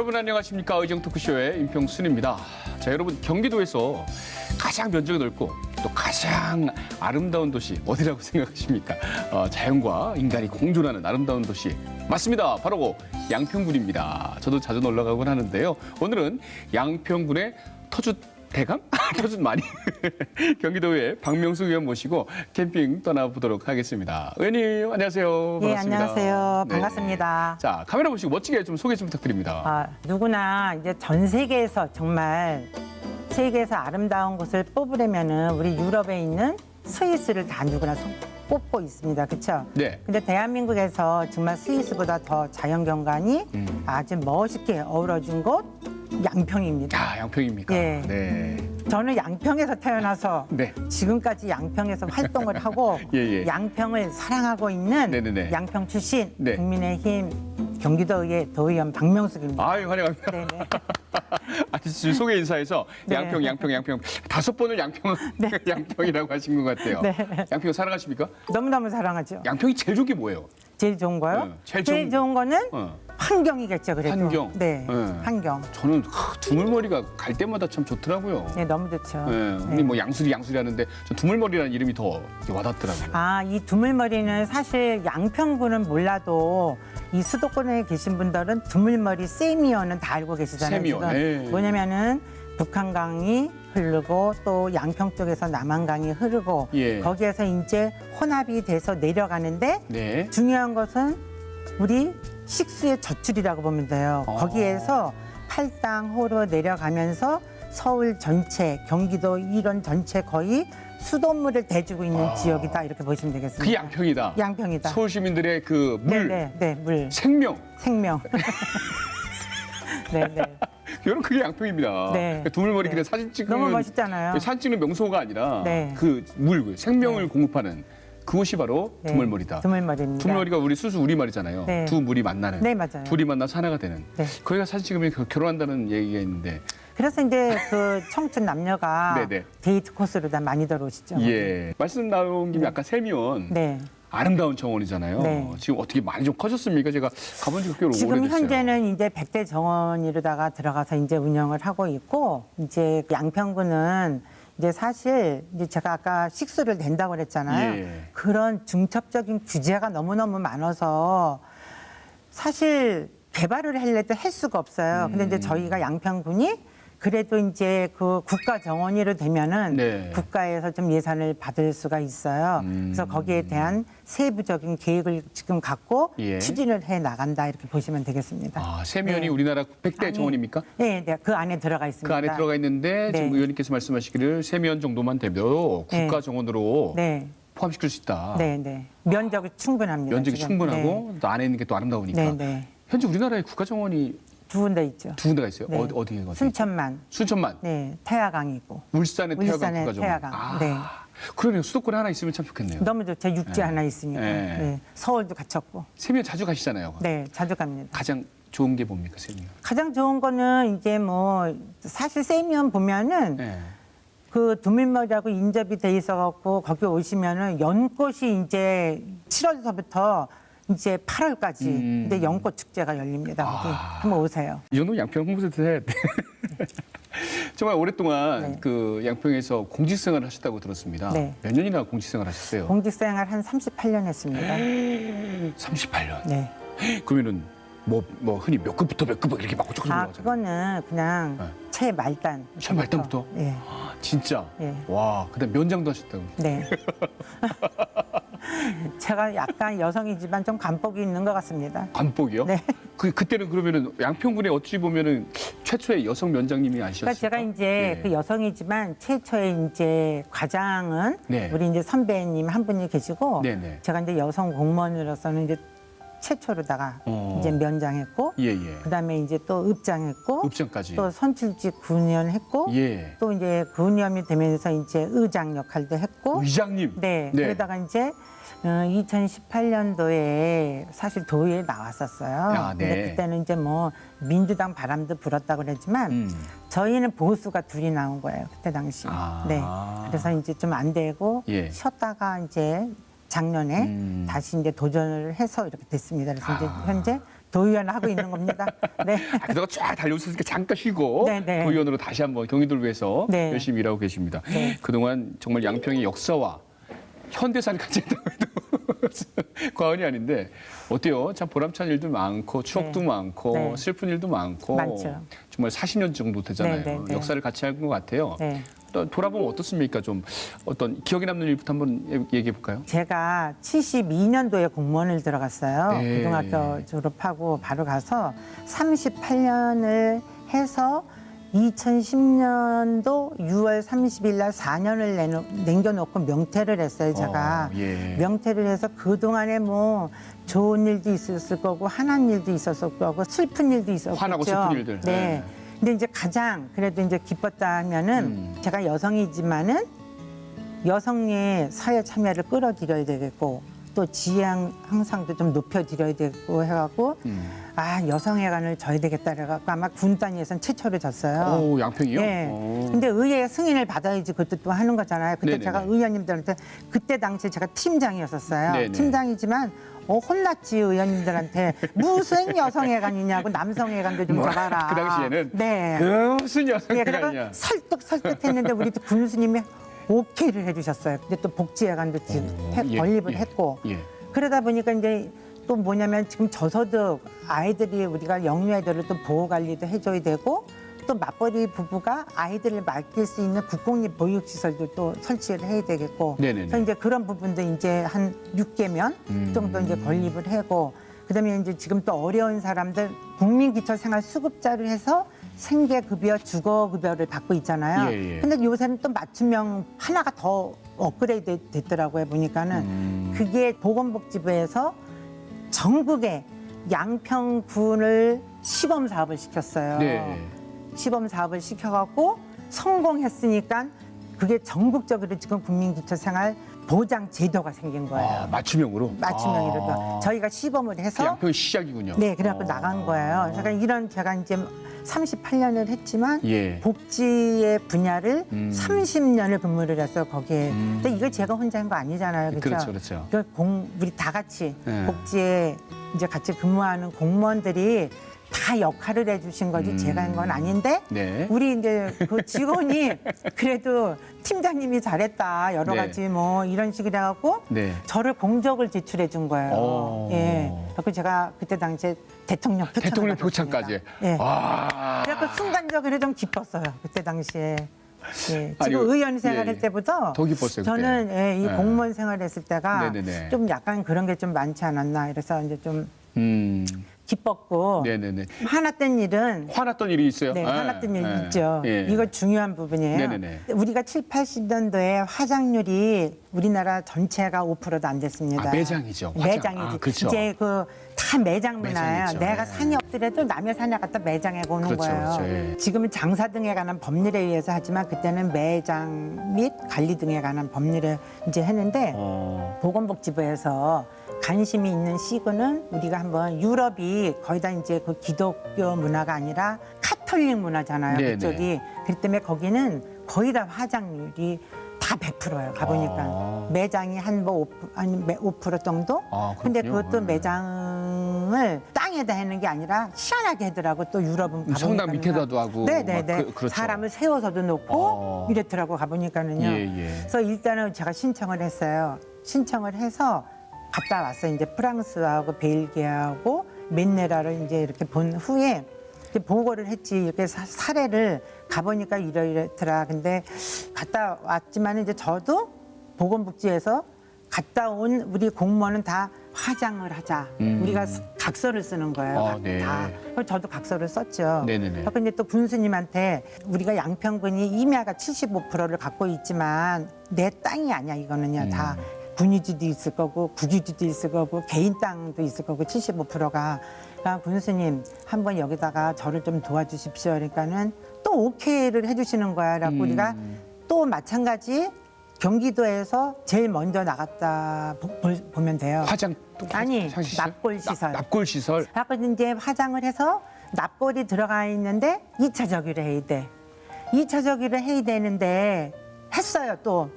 여러분 안녕하십니까 의정 토크쇼의 임평순입니다. 자 여러분 경기도에서 가장 면적이 넓고 또 가장 아름다운 도시 어디라고 생각하십니까? 어, 자연과 인간이 공존하는 아름다운 도시 맞습니다. 바로 양평군입니다. 저도 자주 놀러 가곤 하는데요. 오늘은 양평군의 터줏 대감? 터줏 많이 경기도의 박명수 의원 모시고 캠핑 떠나보도록 하겠습니다. 의원님 안녕하세요. 예, 반갑습니다. 안녕하세요. 네. 반갑습니다. 자 카메라 보시고 멋지게 좀 소개 좀 부탁드립니다. 아, 누구나 이제 전 세계에서 정말 세계에서 아름다운 곳을 뽑으려면은 우리 유럽에 있는 스위스를 다 누구나 손- 뽑고 있습니다. 그렇죠? 네. 근데 대한민국에서 정말 스위스보다 더 자연 경관이 음. 아주 멋있게 어우러진 곳 양평입니다. 아, 양평입니까? 예. 네. 저는 양평에서 태어나서 네. 지금까지 양평에서 활동을 하고 예, 예. 양평을 사랑하고 있는 네 네 네. 양평 출신 네. 국민의힘 경기도의회 도의원 박명숙입니다. 아유, 환영합니다. 네네. 아니, 지금 소개 인사에서 네. 양평, 양평, 양평. 다섯 번을 양평, 양평이라고 하신 것 같아요. 네. 양평 사랑하십니까? 너무너무 사랑하죠. 양평이 제일 좋은 게 뭐예요? 제일 좋은 거요? 네, 제일 제일, 좋은- 좋은 거는 어. 환경이겠죠, 그래도. 환경. 네, 네. 환경. 저는 하, 두물머리가 갈 때마다 참 좋더라고요. 네, 너무 좋죠. 네, 우리 네. 뭐 양수리 양수리 하는데 저 두물머리라는 이름이 더 와닿더라고요. 아, 이 두물머리는 사실 양평구는 몰라도 이 수도권에 계신 분들은 두물머리 세미어는 다 알고 계시잖아요. 세미어. 네. 뭐냐면은 북한강이 흐르고 또 양평 쪽에서 남한강이 흐르고 예. 거기에서 이제 혼합이 돼서 내려가는데 네. 중요한 것은 우리 식수의 젖줄이라고 보면 돼요. 아. 거기에서 팔당 호로 내려가면서 서울 전체, 경기도 이런 전체 거의 수돗물을 대주고 있는 아. 지역이다 이렇게 보시면 되겠습니다. 그 양평이다. 양평이다. 서울 시민들의 그 물, 네, 네, 네, 물, 생명. 생명. 네, 네. 여러분 그게 양평입니다. 네. 두물머리 네. 그냥 사진 찍는 너무 멋있잖아요. 사진 찍는 명소가 아니라 네. 그 물, 생명을 네. 공급하는 그곳이 바로 네, 두물머리다. 두물머리입니다. 두물머리가 우리 수수 우리말이잖아요. 네. 두 물이 만나는. 네, 맞아요. 둘이 만나서 하나가 되는. 네. 거기가 사진 찍으면 그 결혼한다는 얘기가 있는데. 그래서 이제 그 청춘 남녀가 네, 네. 데이트 코스로 다 많이 들어오시죠. 예. 말씀 나온 김에 아까 세미원 네. 아름다운 정원이잖아요. 네. 지금 어떻게 많이 좀 커졌습니까? 제가 가본 지가 꽤 지금 오래됐어요. 현재는 이제 백대 정원이로다가 들어가서 이제 운영을 하고 있고 이제 그 양평구는 이제 사실 이제 제가 아까 식수를 댄다고 그랬잖아요. 예. 그런 중첩적인 규제가 너무너무 많아서 사실 개발을 하려도 할 수가 없어요. 근데 음. 이제 저희가 양평군이 그래도 이제 그 국가 정원으로 되면은 네. 국가에서 좀 예산을 받을 수가 있어요. 음. 그래서 거기에 대한 세부적인 계획을 지금 갖고 예. 추진을 해 나간다 이렇게 보시면 되겠습니다. 아, 세미원이 네. 우리나라 백대 아니, 정원입니까? 네, 네, 그 안에 들어가 있습니다. 그 안에 들어가 있는데 지금 네. 의원님께서 말씀하시기를 세미원 정도만 되도 네. 국가 정원으로 네, 포함시킬 수 있다. 네, 네. 면적이 충분합니다. 면적이 지금. 충분하고 또 안에 있는 게 또 아름다우니까. 네, 네. 현재 우리나라에 국가 정원이 두 군데 있죠. 두 군데가 있어요. 네. 어디 어디에 어디? 순천만, 순천만. 네, 태화강이고. 울산의 태화강 울산의 국가 정원. 태화강, 아, 네. 그러면 수도권에 하나 있으면 참 좋겠네요. 너무 좋죠. 육지 네. 하나 있으니까. 네. 네. 서울도 갖췄고. 세미원 자주 가시잖아요. 네, 자주 갑니다. 가장 좋은 게 뭡니까 세미원? 가장 좋은 거는 이제 뭐 사실 세미원 보면은 네. 그 두밀머리하고 인접이 돼 있어갖고 거기 오시면은 연꽃이 이제 7월서부터 이제 8월까지 음. 근데 연꽃 축제가 열립니다. 거기 아. 한번 오세요. 이 정도면 양평 돼. 정말 오랫동안 네. 그 양평에서 공직생활을 하셨다고 들었습니다. 네. 몇 년이나 공직생활 하셨어요? 공직생활 한 38년 했습니다. 38년. 네. 그러면은 뭐, 뭐 흔히 몇 급부터 몇 급 이렇게 막아 올라가잖아요. 그거는 그냥 네. 최 말단. 최 말단부터? 예. 아, 진짜. 예. 와, 그다음 면장도 하셨다고. 네. 제가 약간 여성이지만 좀 간복이 있는 것 같습니다. 관복이요? 네. 그 그때는 그러면은 양평군에 어찌 보면은 최초의 여성 면장님이 그러니까 아니셨어요? 제가 이제 네. 그 여성이지만 최초의 이제 과장은 네. 우리 이제 선배님 한 분이 계시고 네네. 제가 이제 여성 공무원으로서는 이제 최초로다가 어. 이제 면장했고 예, 예. 그다음에 이제 또 읍장했고 읍장까지. 또 선출직 군의원했고 예. 또 이제 군의원이 되면서 이제 의장 역할도 했고 의장님. 네, 네. 그러다가 이제 어, 2018년도에 사실 도의에 나왔었어요. 아, 네. 근데 그때는 이제 뭐 민주당 바람도 불었다고 그랬지만 음. 저희는 보수가 둘이 나온 거예요 그때 당시. 아. 네. 그래서 이제 좀 안 되고 예. 쉬었다가 이제 작년에 음. 다시 이제 도전을 해서 이렇게 됐습니다. 그래서 이제 아. 현재 도의원 하고 있는 겁니다. 네. 아, 그동안 쫙 달려오셨으니까 잠깐 쉬고 네, 네. 도의원으로 다시 한번 경기도를 위해서 네. 열심히 일하고 계십니다. 네. 그동안 정말 양평의 역사와 현대사를 같이 했다고 해도 과언이 아닌데 어때요? 참 보람찬 일도 많고 추억도 네. 많고 네. 슬픈 일도 많고 많죠. 정말 40년 정도 되잖아요. 네, 네, 네. 역사를 같이 한 것 같아요. 네. 또 돌아보면 어떻습니까? 좀 어떤 기억에 남는 일부터 한번 얘기해 볼까요? 제가 72년도에 공무원을 들어갔어요. 네. 고등학교 졸업하고 바로 가서 38년을 해서 2010년도 6월 30일 날 4년을 내놓, 남겨놓고 명퇴를 했어요, 제가. 어, 예. 명퇴를 해서 그동안에 뭐 좋은 일도 있었을 거고 화난 일도 있었을 거고 슬픈 일도 있었겠죠. 화나고 슬픈 일들. 네. 네. 근데 이제 가장 그래도 이제 기뻤다 하면은 음. 제가 여성이지만은 여성의 사회 참여를 끌어들여야 되겠고 또 지향 항상도 좀 높여드려야 되고 해갖고 음. 아 여성회관을 져야 되겠다 그래갖고 아마 군 단위에선 최초로 졌어요. 오, 양평이요? 네. 오. 근데 의회 승인을 받아야지 그것도 또 하는 거잖아요. 그때 네네네. 제가 의원님들한테 그때 당시에 제가 팀장이었었어요. 네네. 팀장이지만 어, 혼났지 의원님들한테 무슨 여성회관이냐고 남성회관도 좀 뭐, 적어라. 그 당시에는 네. 그 무슨 네, 여성이냐? 그래서 설득 설득했는데 우리 또 군수님이 오케이를 해주셨어요. 근데 또 복지회관도 지금 오, 해- 예, 건립을 예. 했고 예. 그러다 보니까 이제 또 뭐냐면 지금 저소득 아이들이 우리가 영유 아이들을 또 보호 관리도 해줘야 되고 또 맞벌이 부부가 아이들을 맡길 수 있는 국공립 보육 시설도 또 설치를 해야 되겠고 네네네. 그래서 이제 그런 부분도 이제 한 6개면 음. 정도 이제 건립을 하고 그다음에 이제 지금 또 어려운 사람들 국민 기초 생활 수급자를 해서 생계급여, 주거급여를 받고 있잖아요. 예, 예. 근데 요새는 또 맞춤형 하나가 더 업그레이드 됐더라고요 보니까는 음. 그게 보건복지부에서 전국에 양평군을 시범 사업을 시켰어요. 네. 시범 사업을 시켜갖고 성공했으니까 그게 전국적으로 지금 국민기초생활 보장 제도가 생긴 거예요. 아, 맞춤형으로. 맞춤형으로 아. 저희가 시범을 그 해서 양평이 시작이군요. 네 그래갖고 어. 나간 거예요. 제가 이런 제가 이제 38년을 했지만 예. 복지의 분야를 음. 30년을 근무를 했어요 거기에. 음. 근데 이거 제가 혼자 한 거 아니잖아요, 그렇죠? 그렇죠, 그렇죠. 그 공, 우리 다 같이 네. 복지에 이제 같이 근무하는 공무원들이 다 역할을 해주신 거지 음. 제가 한 건 아닌데 네. 우리 이제 그 직원이 그래도 팀장님이 잘했다 여러 네. 가지 뭐 이런 식으로 해갖고 네. 저를 공적을 제출해 준 거예요. 오. 예. 그래서 제가 그때 당시에 대통령 표창을 대통령 받았습니다. 표창까지. 예. 와. 그래서 순간적으로 좀 기뻤어요. 그때 당시에. 예. 아니, 지금 의원 생활할 예. 때보다 더 기뻤어요, 그때. 저는 예, 이 예. 공무원 생활했을 때가 네네네. 좀 약간 그런 게 좀 많지 않았나 이래서 이제 좀 음. 기뻤고 네네네. 화났던 일은 화났던 일이 있어요? 네, 아, 화났던 일 예. 있죠. 예. 이거 중요한 부분이에요. 네네네. 우리가 7, 80년도에 화장률이 우리나라 전체가 5%도 안 됐습니다. 아, 매장이죠. 화장. 매장이지. 아, 그렇죠. 이제 그 다 매장 문화예요. 매장이죠. 내가 예. 산이 없더라도 남의 산에 갔다 매장에 오는 그렇죠, 거예요. 그렇죠. 예. 지금은 장사 등에 관한 법률에 의해서 하지만 그때는 매장 및 관리 등에 관한 법률을 이제 했는데 어. 보건복지부에서 관심이 있는 시군은 우리가 한번 유럽이 거의 다 이제 그 기독교 문화가 아니라 카톨릭 문화잖아요. 네네. 그쪽이. 그렇기 때문에 거기는 거의 다 화장률이 다 100%예요. 가보니까 아. 매장이 한뭐 5%, 아니 5% 정도. 아, 근데. 그것도 네. 매장을 땅에다 하는 게 아니라 희한하게 하더라고 또 유럽은 가보니까 성당 밑에다도 하고. 네네네 막 그, 그렇죠. 사람을 세워서도 놓고 어. 이랬더라고 가보니까는요. 예, 예. 그래서 일단은 제가 신청을 했어요. 신청을 해서 갔다 왔어요. 이제 프랑스하고 벨기에하고 맨네라를 이제 이렇게 본 후에 이제 보고를 했지. 이렇게 사, 사례를 가보니까 이러이러더라. 근데 갔다 왔지만 이제 저도 보건복지에서 갔다 온 우리 공무원은 다 화장을 하자. 음. 우리가 스- 각서를 쓰는 거예요. 아, 각- 네. 다. 그래서 저도 각서를 썼죠. 네네네. 근데 또 군수님한테 우리가 양평군이 임야가 75%를 갖고 있지만 내 땅이 아니야 이거는요 음. 다 군유지도 있을 거고 국유지도 있을 거고 개인 땅도 있을 거고 75%가 그러니까 군수님 한번 여기다가 저를 좀 도와주십시오 그러니까는 또 오케이를 해주시는 거야 그래갖고 음. 우리가 또 마찬가지 경기도에서 제일 먼저 나갔다 보, 볼- 보면 돼요 화장 또 아니, 시설? 납골 시설. 납- 납골 시설. 아까 이제 화장을 해서 납골이 들어가 있는데 이차 저기를 해야 돼. 이차 저기를 해야 되는데 했어요 또.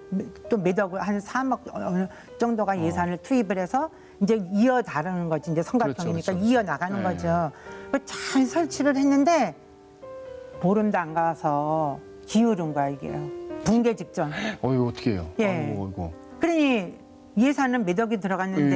또 몇억, 한 3억 정도가 예산을 투입을 해서 이제 이어 다루는 거지. 이제 삼각형이니까 그렇죠, 그렇죠. 이어 나가는 네. 거죠. 그잘 설치를 했는데 보름도 안 가서 기울은 거야 이게 붕괴 직전. 어유 어떻게 해요? 예. 아이고, 아이고. 그러니 예산은 몇 억이 들어갔는데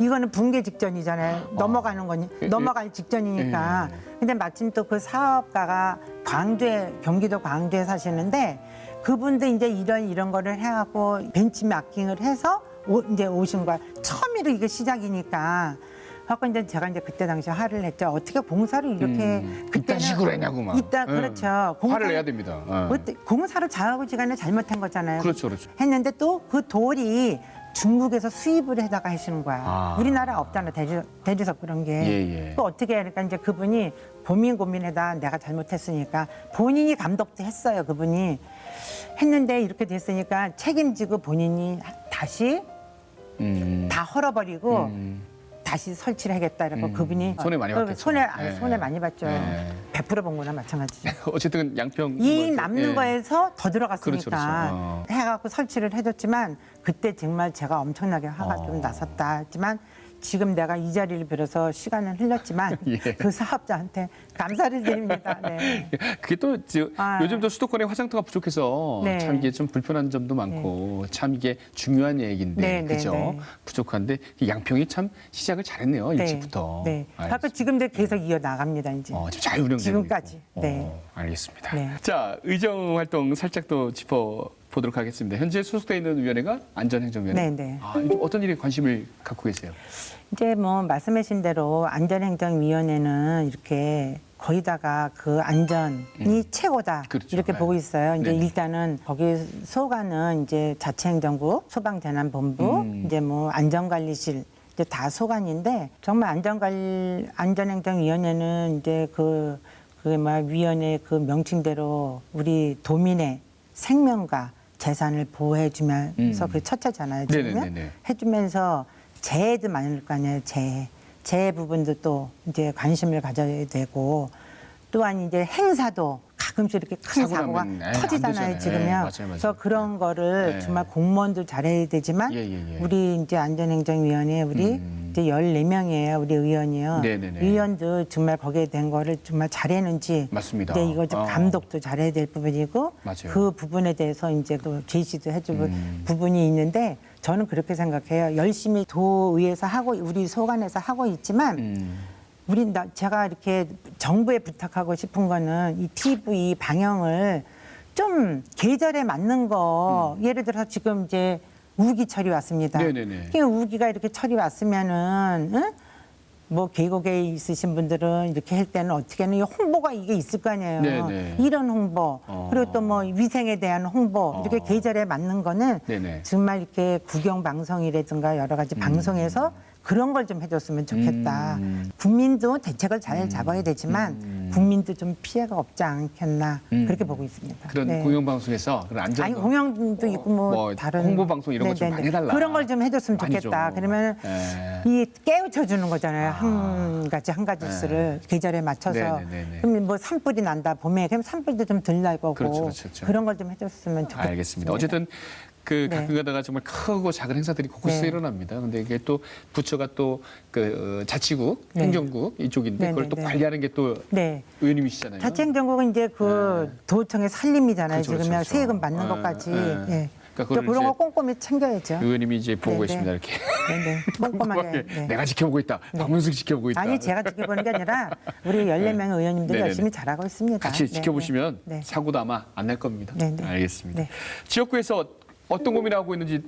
예. 이거는 붕괴 직전이잖아요. 넘어가는 거니 예, 넘어갈 직전이니까. 예. 근데 마침 또 그 사업가가 광주에 경기도 광주에 사시는데 그분도 이제 이런 이런 거를 해갖고 벤치마킹을 해서 오, 이제 오신 거야. 처음으로 이게 시작이니까. 그래갖고 이제 제가 이제 그때 당시 화를 냈죠. 어떻게 공사를 이렇게 음, 그때는 이딴 식으로 했냐고 막. 이따 예. 그렇죠. 화를 내야 됩니다. 어. 어때- 공사를 잘하고지간에 잘못한 거잖아요. 그렇죠, 그렇죠. 했는데 또 그 돌이 중국에서 수입을 해다가 하시는 거야. 아. 우리나라 없잖아 대리, 대리석 그런 게. 예, 예. 또 어떻게 하니까 이제 그분이 고민 고민에다 내가 잘못했으니까 본인이 감독도 했어요 그분이 했는데 이렇게 됐으니까 책임지고 본인이 다시 음. 다 헐어버리고 음. 다시 설치를 하겠다 이러고 음. 그분이 손해 많이 어, 봤겠죠. 손해 아니, 예. 손해 많이 봤죠. 예. 베풀어 본 거나 마찬가지죠. 어쨌든 양평 이 뭐, 남는 예. 거에서 더 들어갔으니까 그렇죠, 그렇죠. 어. 해갖고 설치를 해줬지만 그때 정말 제가 엄청나게 화가 어. 좀 났었다 했지만 지금 내가 이 자리를 빌어서 시간을 흘렸지만 예. 그 사업자한테 감사를 드립니다. 네. 그게 또 저, 아. 요즘 또 수도권에 화장터가 부족해서 네. 참 이게 좀 불편한 점도 많고 참 이게 중요한 얘기인데 네, 네, 그죠 네. 부족한데 이 양평이 참 시작을 잘했네요 일찍부터. 네. 알겠습니다. 지금도 계속 이어 나갑니다 이제. 어, 지금 잘 운영되고 지금까지. 있고. 네. 어, 알겠습니다. 네. 자 의정 활동 살짝 또 짚어 보도록 하겠습니다. 현재 소속돼 있는 위원회가 안전행정위원회. 네, 네. 아, 어떤 일에 관심을 갖고 계세요? 이제 뭐 말씀하신 대로 안전행정위원회는 이렇게 거기다가 그 안전이 최고다 그렇죠. 이렇게 네. 보고 있어요. 이제 네네. 일단은 거기 소관은 이제 자치행정국, 소방재난본부, 음. 이제 뭐 안전관리실 이제 다 소관인데 정말 안전관리 안전행정위원회는 이제 그 그막 위원회 그 명칭대로 우리 도민의 생명과 재산을 보호해주면서 음. 그 첫째잖아요. 네네네네. 해주면서 재해도 많을 거 아니에요. 재해. 재해 부분도 또 이제 관심을 가져야 되고 또한 이제 행사도 가끔씩 이렇게 큰 사고 사고가 나면, 안 터지잖아요. 되잖아요. 지금요. 예, 맞아요, 맞아요. 그래서 그런 거를 예. 정말 공무원도 잘해야 되지만 예, 예, 예. 우리 이제 안전행정위원회 우리 음. 이제 14명이에요. 우리 의원이요. 네네네. 의원도 정말 거기에 된 거를 정말 잘했는지 맞습니다. 이제 이거 좀 어. 감독도 잘해야 될 부분이고 맞아요. 그 부분에 대해서 이제 또 제시도 해주고 음. 부분이 있는데 저는 그렇게 생각해요. 열심히 도의에서 하고 우리 소관에서 하고 있지만 음. 우리 나 제가 이렇게 정부에 부탁하고 싶은 거는 이 TV 방영을 좀 계절에 맞는 거 예를 들어서 지금 이제 우기 철이 왔습니다. 음. 네네네. 그 우기가 이렇게 철이 왔으면은 응? 뭐 계곡에 있으신 분들은 이렇게 할 때는 어떻게 하는 이 홍보가 이게 있을 거 아니에요. 네네. 이런 홍보 어. 그리고 또 뭐 위생에 대한 홍보 이렇게 어. 계절에 맞는 거는 네네. 정말 이렇게 구경 방송이라든가 여러 가지 방송에서 그런 걸 좀 해줬으면 좋겠다. 음. 국민도 대책을 잘 잡아야 되지만 음. 국민도 좀 피해가 없지 않겠나 음. 그렇게 보고 있습니다. 그런 네. 공영방송에서 그런 안전 아니 공영도 있고 뭐, 뭐 다른 홍보 방송 이런 거좀 네네네. 많이 해달라. 그런 걸 좀 해줬으면 좋겠다. 좀. 그러면 예. 이 깨우쳐 주는 거잖아요. 아. 한 가지 한 가지 수를 계절에 맞춰서. 네네네네. 그럼 뭐 산불이 난다 봄에 그럼 산불도 좀 덜 날 거고 그렇죠, 그렇죠, 그렇죠. 런걸 좀 해줬으면 좋겠습니다. 알겠습니다. 어쨌든 그 네. 가끔 가다가 정말 크고 작은 행사들이 곳곳에 네. 일어납니다. 근데 이게 또 부처가 또그 자치국, 네. 행정국 이쪽인데 네, 그걸 네, 또 네. 관리하는 게 또 네. 의원님이시잖아요. 자치행정국은 이제 그 네. 도청의 살림이잖아요. 그렇죠, 지금요 그렇죠. 세금 받는 예, 것까지. 예. 예. 그러니까 그런 거 꼼꼼히 챙겨야죠. 의원님이 이제 보고 네, 계십니다. 네. 이렇게 네네. 꼼꼼하게. 네. 내가 지켜보고 있다. 박문숙 지켜보고 있다. 아니 제가 지켜보는 게 아니라 우리 14명의 의원님들이 네네네. 열심히 잘하고 있습니다. 같이 네, 지켜보시면 네. 네. 사고도 아마 안 날 겁니다. 네, 네. 알겠습니다. 네. 지역구에서 어떤 고민을 하고 있는지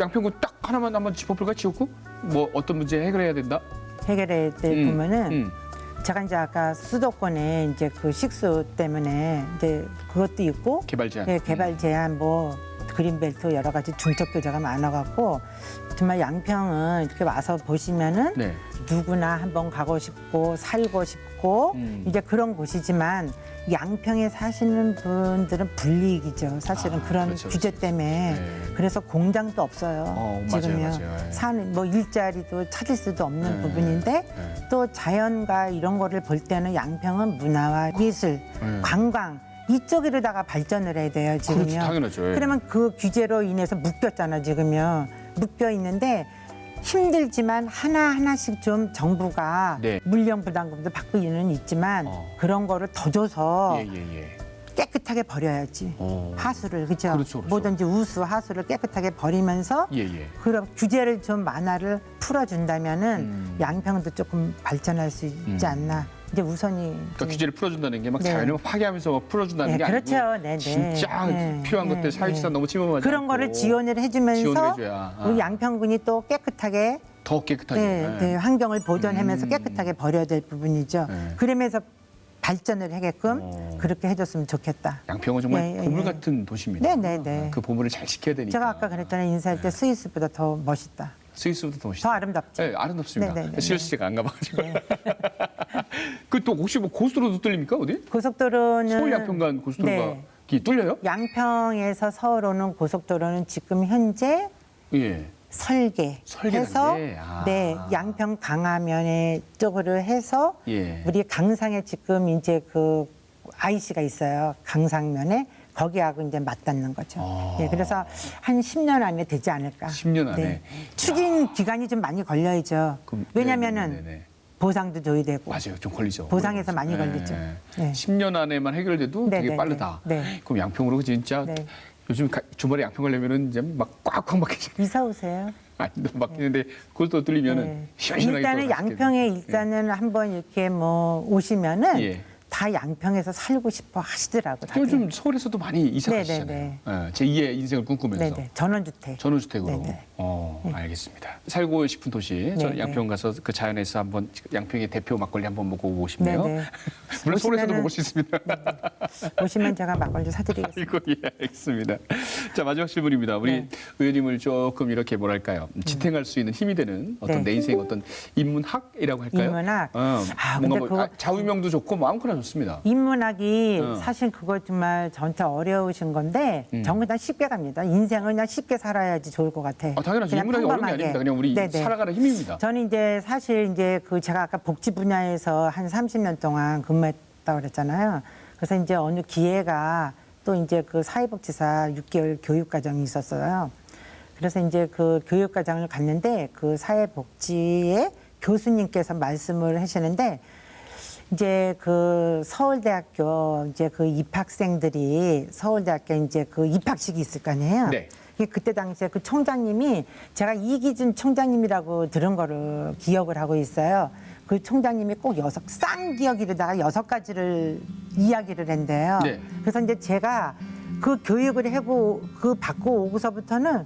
양평구 딱 하나만 한번 짚어볼까 지역구? 뭐 어떤 문제 해결해야 된다? 해결해야 될 음, 부분은 음. 제가 이제 아까 수도권에 이제 그 식수 때문에 이제 그것도 있고 개발 제한. 예, 개발 제한 뭐 그린벨트 여러 가지 중첩 교제가 많아갖고 정말 양평은 이렇게 와서 보시면은 네. 누구나 한번 가고 싶고 살고 싶고 음. 이제 그런 곳이지만 양평에 사시는 분들은 불이익이죠. 사실은 아, 그런 그렇죠, 규제 그렇죠. 때문에 네. 그래서 공장도 없어요. 어, 지금요. 맞아요. 예. 사는 뭐 일자리도 찾을 수도 없는 네. 부분인데 네. 또 자연과 이런 거를 볼 때는 양평은 문화와 예술, 네. 관광 이쪽으로다가 발전을 해야 돼요 지금요. 그렇죠, 당연하죠. 예. 그러면 그 규제로 인해서 묶였잖아 지금요. 묶여 있는데 힘들지만 하나 하나씩 좀 정부가 네. 물량 부담금도 받고는 있지만 어. 그런 거를 더 줘서 예, 예, 예. 깨끗하게 버려야지. 어. 하수를 그죠? 그렇죠, 그렇죠. 뭐든지 우수 하수를 깨끗하게 버리면서 예, 예. 그런 규제를 좀 완화를 풀어준다면은 음. 양평도 조금 발전할 수 있지 음. 않나. 이제 우선이 그러니까 규제를 풀어준다는 게 막 네. 자연을 파괴하면서 막 풀어준다는 네, 게 그렇죠. 아니고 네, 네. 진짜 네, 필요한 네, 것들 사회치산 네. 너무 침범하지 그런 않고 거를 지원을 해주면서 지원을 해줘야 아. 우리 양평군이 또 깨끗하게 더 깨끗하게 네, 네, 환경을 보존하면서 음. 깨끗하게 버려야 될 부분이죠. 네. 그러면서 발전을 하게끔 어. 그렇게 해줬으면 좋겠다. 양평은 정말 예, 예, 보물 예. 같은 도시입니다. 네, 네, 네. 그 보물을 잘 지켜야 되니까. 제가 아까 그랬잖아요. 인사할 때 스위스보다 더 멋있다. 스위스보다 더 멋있다. 더 아름답죠. 네, 아름답습니다. 네, 네, 네, 실수 제가 안 가봐가지고. 그 또 혹시 뭐 고속도로도 뚫립니까 어디? 고속도로는 서울 양평간 고속도로가 네. 기 뚫려요? 양평에서 서울 오는 고속도로는 지금 현재 예. 설계 설계 해서 단계? 아. 네 양평 강화면에 쪽으로 해서 예. 우리 강상에 지금 이제 그 IC가 있어요 강상면에 거기하고 이제 맞닿는 거죠. 아. 네, 그래서 한 10년 안에 되지 않을까. 10년 안에. 추진 기간이 좀 많이 걸려야죠. 그럼- 왜냐면은 네, 네, 네, 네. 보상도 줘야 되고. 맞아요. 좀 걸리죠. 보상에서 많이 네. 걸리죠. 네. 10년 안에만 해결돼도 네, 되게 네, 빠르다. 네. 네. 그럼 양평으로 진짜 네. 요즘 가- 주말에 양평 가려면은 이제 막 꽉꽉 막히죠. 이사 오세요. 아니, 막히는데 고속도로 뚫리면은 네. 시원시원하게 일단은 양평에 일단은 한번 이렇게 뭐 오시면은 예. 다 양평에서 살고 싶어 하시더라고. 다들. 요즘 서울에서도 많이 이사 네, 가시잖아요. 네, 예, 제2의 인생을 꿈꾸면서 네네 전원주택. 전원주택으로. 네, 네. 어, 알겠습니다. 살고 싶은 도시, 저는 네, 양평 가서 그 자연에서 한번 양평의 대표 막걸리 한번 먹어보고 싶네요. 네네. 물론 서울에서도 오시면은- 먹을 수 있습니다. 오시면 제가 막걸리 사드리겠습니다. 아이고, 예, 알겠습니다. 자, 마지막 질문입니다. 우리 네. 의원님을 조금 이렇게 뭐랄까요. 지탱할 수 있는 힘이 되는 어떤 네. 내 인생의 어떤 인문학이라고 할까요? 인문학? 어, 아, 뭔가 근데 뭐 그거- 아, 좌우명도 좋고 뭐 아무거나 좋습니다. 인문학이 어. 사실 그거 정말 전체 어려우신 건데 음. 저는 그냥 쉽게 갑니다. 인생은 그냥 쉽게 살아야지 좋을 것 같아. 아, 당연하죠. 그냥 인문학이 어려운 게 평범하게. 아닙니다. 그냥 우리 네네. 살아가는 힘입니다. 저는 이제 사실 이제 그 제가 아까 복지 분야에서 한 30년 동안 근무했다고 그랬잖아요. 그래서 이제 어느 기회가 또 이제 그 사회복지사 6개월 교육과정이 있었어요. 그래서 이제 그 교육과정을 갔는데 그 사회복지의 교수님께서 말씀을 하시는데 이제 그 서울대학교 이제 그 입학생들이 서울대학교 이제 그 입학식이 있을 거 아니에요. 네. 그때 당시에 그 총장님이 제가 이기준 총장님이라고 들은 거를 기억을 하고 있어요. 그 총장님이 꼭 여섯 쌍기억이로다가 여섯 가지를 이야기를 한대요. 네. 그래서 이제 제가 그 교육을 하고 그 받고 오고서부터는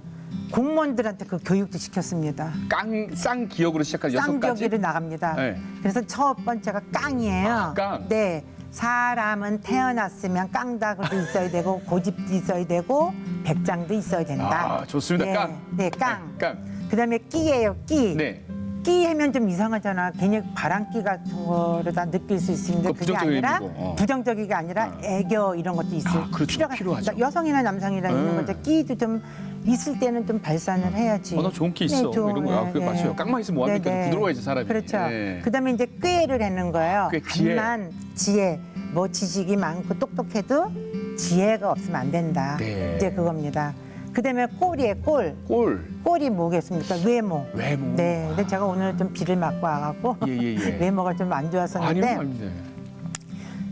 공무원들한테 그 교육도 시켰습니다. 깡, 쌍 기억으로 시작한 여섯 가지. 쌍기억이로 나갑니다. 네. 그래서 첫 번째가 깡이에요. 아, 깡. 네. 사람은 태어났으면 깡다구도 있어야 되고 고집도 있어야 되고 백장도 있어야 된다. 아, 좋습니다. 네, 깡. 네, 깡. 깡. 그다음에 끼예요, 끼. 네. 끼 하면 좀 이상하잖아. 괜히 바람기 같은 거를 다 느낄 수 그거 그게 아니라 부정적인 어. 부정적인 게 아니라 어. 애교 이런 것도 있을 아, 그렇죠. 필요가 필요하죠. 그러니까 여성이나 남성이나 있는 음. 거죠. 끼도 좀 있을 때는 좀 발산을 해야지. 어, 나 좋은 끼 있어. 좋은, 이런 거. 아, 그게 맞아요. 깡만 있으면 뭐합니까? 부드러워야지, 사람이. 그렇죠. 예. 그다음에 이제 꾀를 하는 거예요. 꾀, 지혜. 간만 지혜. 뭐 지식이 많고 똑똑해도 지혜가 없으면 안 된다. 네. 이제 그겁니다. 그다음에 꼴이에요, 꼴. 꼴. 꼴이 뭐겠습니까? 외모. 외모. 네. 근데 제가 오늘 좀 비를 맞고 와갖고 예, 예, 예. 외모가 좀 안 좋았었는데 아니요, 아닙니다.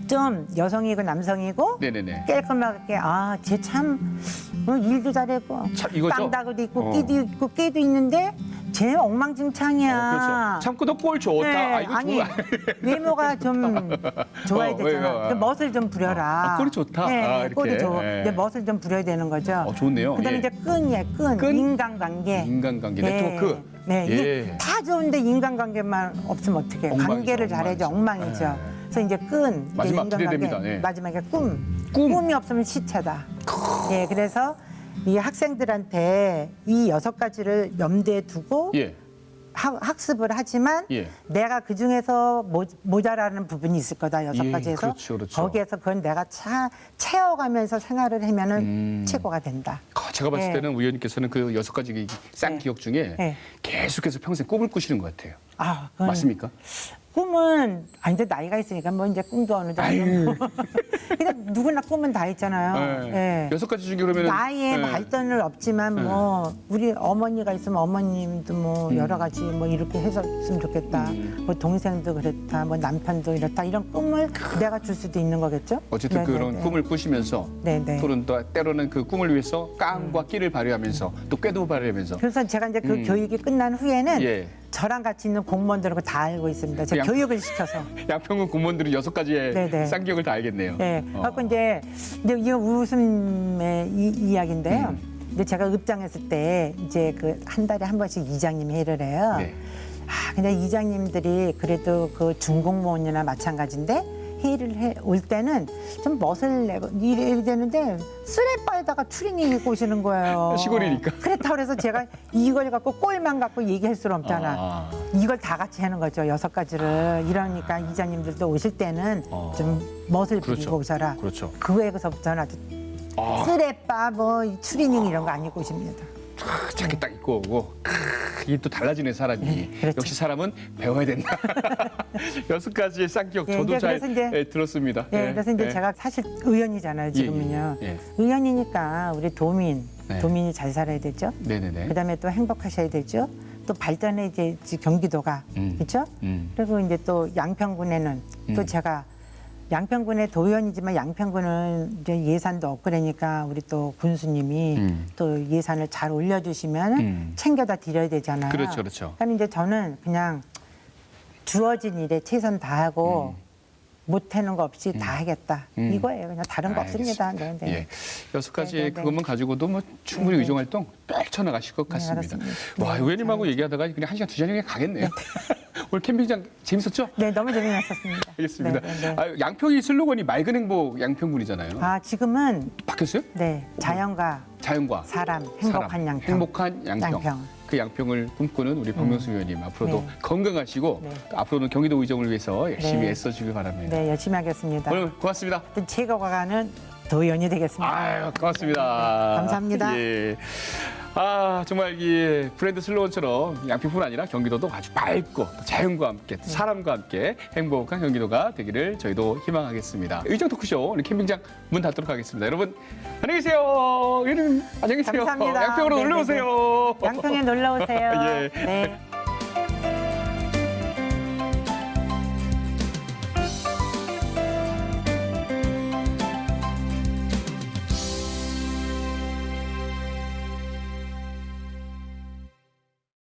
좀 여성이고 남성이고 네네네. 깔끔하게 아쟤참 어, 일도 참, 이거죠? 깡다구도 있고 어. 끼도 있고 깨도 있는데 쟤 엉망진창이야. 어, 그렇죠. 참고 너꼴 좋다. 네, 아, 이거 아니 좋아. 외모가 좀 좋아야 어, 되잖아. 왜요? 그 멋을 좀 부려라. 아, 꼴이 좋다. 네, 아, 이렇게. 꼴이 좋아. 네. 근데 멋을 좀 부려야 되는 거죠. 어, 좋네요. 그다음에 예. 이제 끈이에요. 끈. 끈? 인간관계. 인간관계, 네. 네트워크. 네, 예. 이게 다 좋은데 인간관계만 없으면 어떻게? 엉망이죠, 관계를 잘해야지 엉망이죠. 엉망이죠. 네. 그래서 이제 끈, 이제 마지막 인간관계. 기대됩니다. 네. 마지막에 꿈. 꿈. 꿈이 없으면 시체다. 예, 그래서 이 학생들한테 이 여섯 가지를 염두에 두고 예. 학, 학습을 하지만 예. 내가 그 중에서 모, 모자라는 부분이 있을 거다 여섯 예, 가지에서 그렇죠, 그렇죠. 거기에서 그건 내가 차, 채워가면서 생활을 하면은 음. 최고가 된다. 아, 제가 봤을 네. 때는 의원님께서는 그 여섯 가지 쌍 네. 기억 중에 네. 계속해서 평생 꿈을 꾸시는 것 같아요. 아, 그건 맞습니까? 꿈은 아 이제 나이가 있으니까 뭐 이제 꿈도 어느 정도. 그냥 누구나 꿈은 다 있잖아요. 예. 예. 여섯 가지 중에 그러면 나이에 발전은 없지만 뭐 우리 어머니가 있으면 어머님도 뭐 여러 가지 뭐 이렇게 했었으면 좋겠다. 음. 뭐 동생도 그랬다. 뭐 남편도 이렇다. 이런 꿈을 내가 줄 수도 있는 거겠죠? 어쨌든 네네네. 그런 꿈을 꾸시면서 네네. 또는 또 때로는 그 꿈을 위해서 깡과 끼를 발휘하면서 또 꾀도 발휘하면서 그래서 제가 이제 그 음. 교육이 끝난 후에는 예. 저랑 같이 있는 공무원들하고 다 알고 있습니다. 제가 그냥- 교육을 시켜서. 양평군 공무원들은 여섯 가지의 네네. 쌍기역을 다 알겠네요. 네. 어. 그래갖고 이제, 이제 이거 웃음의 이, 이야기인데요. 음. 근데 제가 읍장했을 때 이제 그 한 달에 한 번씩 이장님 회를 해요. 네. 아, 근데 이장님들이 그래도 그 중공무원이나 마찬가지인데 회의를 해, 올 때는 좀 멋을 내고 이래야 되는데 쓰레빠에다가 추리닝 입고 오시는 거예요. 시골이니까. 그렇다 그래서 제가 이걸 갖고 꼴만 갖고 얘기할 수 없잖아. 아. 이걸 다 같이 하는 거죠 여섯 가지를 이러니까 이장님들도 오실 때는 어. 좀 멋을 그렇죠. 부리고 오셔라 그렇죠. 그거에서부터는 아주 아. 쓰레빠 뭐 추리닝 이런 거 안 입고 오십니다 크, 자켓 딱 입고 오고 크, 이게 또 달라지네 사람이. 그렇죠. 역시 사람은 배워야 된다. 여섯 가지의 쌍기역 예, 저도 이제 잘 그래서 이제- 예, 들었습니다. 예, 예, 그래서 이제 예. 제가 사실 의원이잖아요 지금은요 예, 예. 의원이니까 우리 도민 네. 도민이 잘 살아야 되죠 네네네. 그다음에 또 행복하셔야 되죠 또 발전해 이제 경기도가 음. 그렇죠 음. 그리고 이제 또 양평군에는 또 음. 제가 양평군의 도의원이지만 양평군은 이제 예산도 없고 그러니까 우리 또 군수님이 음. 또 예산을 잘 올려주시면 음. 챙겨다 드려야 되잖아요. 그렇죠, 그렇죠. 그러니까 이제 저는 그냥 주어진 일에 최선 다하고 못하는 거 없이 다 하겠다 음. 이거예요. 그냥 다른 거 없습니다. 네, 알겠습니다. 네. 예. 여섯 가지 네, 네, 네. 그것만 가지고도 뭐 충분히. 의정 활동 펼쳐나가실 것 네, 같습니다. 알았습니다. 와, 네, 의원님하고 잘- 얘기하다가 그냥 한 시간 두 시간이 가겠네요. 오늘 캠핑장 재밌었죠? 네, 너무 재미났었습니다. 알겠습니다. 네, 네, 네. 아, 양평이 슬로건이 맑은 행복 양평군이잖아요. 아 지금은 바뀌었어요? 네 자연과 자연과 사람 행복한 사람, 양평. 행복한 양평. 양평. 그 양평을 꿈꾸는 우리 박명수 의원님 앞으로도 네. 건강하시고 네. 또 앞으로는 경기도 의정을 위해서 열심히 네. 애써주길 바랍니다. 네 열심히 하겠습니다. 오늘 고맙습니다. 하여튼 제가 가는 도의원이 되겠습니다. 아유, 고맙습니다. 감사합니다. 예. 아, 정말 이 브랜드 슬로건처럼 양평뿐 아니라 경기도도 아주 밝고 또 자연과 함께 또 사람과 함께 행복한 경기도가 되기를 저희도 희망하겠습니다. 의정 토크쇼 오늘 캠핑장 문 닫도록 하겠습니다. 여러분 안녕히 계세요. 여러분 안녕히 계세요. 감사합니다. 양평으로 네, 놀러 네, 오세요. 양평에 놀러 오세요. 예. 네.